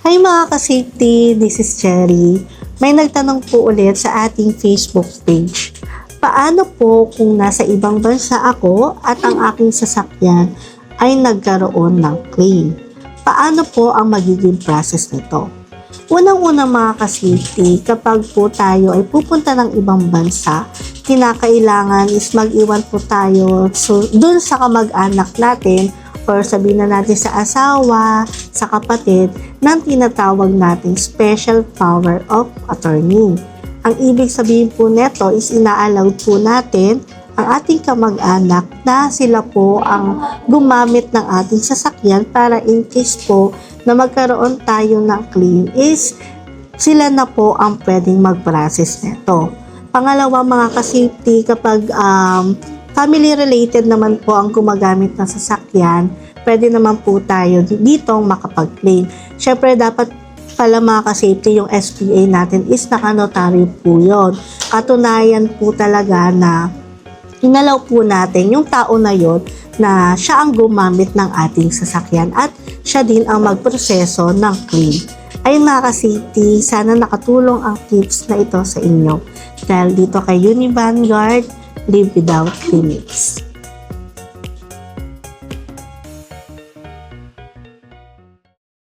Hi mga ka-safety, this is Cherry. May nagtanong po ulit sa ating Facebook page. Paano po kung nasa ibang bansa ako at ang aking sasakyan ay nagkaroon ng claim? Paano po ang magiging process nito? Unang-unang mga ka-safety, kapag po tayo ay pupunta ng ibang bansa, kinakailangan is mag-iwan po tayo so, dun sa kamag-anak natin or sabihin na natin sa asawa, sa kapatid, ng tinatawag nating special power of attorney. Ang ibig sabihin po neto is ina-allow po natin ang ating kamag-anak na sila po ang gumamit ng ating sasakyan para in case po na magkaroon tayo ng claim is sila na po ang pwedeng mag-process nito. Pangalawa mga ka-safety kapag um, family related naman po ang gumagamit ng sasakyan, pwede naman po tayo dito makapag-claim. Siyempre dapat pala mga ka-safety yung SPA natin is nakanotaryo po yun. Katunayan po talaga na inalaw po natin yung tao na yon na siya ang gumamit ng ating sasakyan at siya din ang magproseso ng claim. Ay mga ka-safety, sana nakatulong ang tips na ito sa inyo. Dahil dito kay Uni Vanguard, live without limits.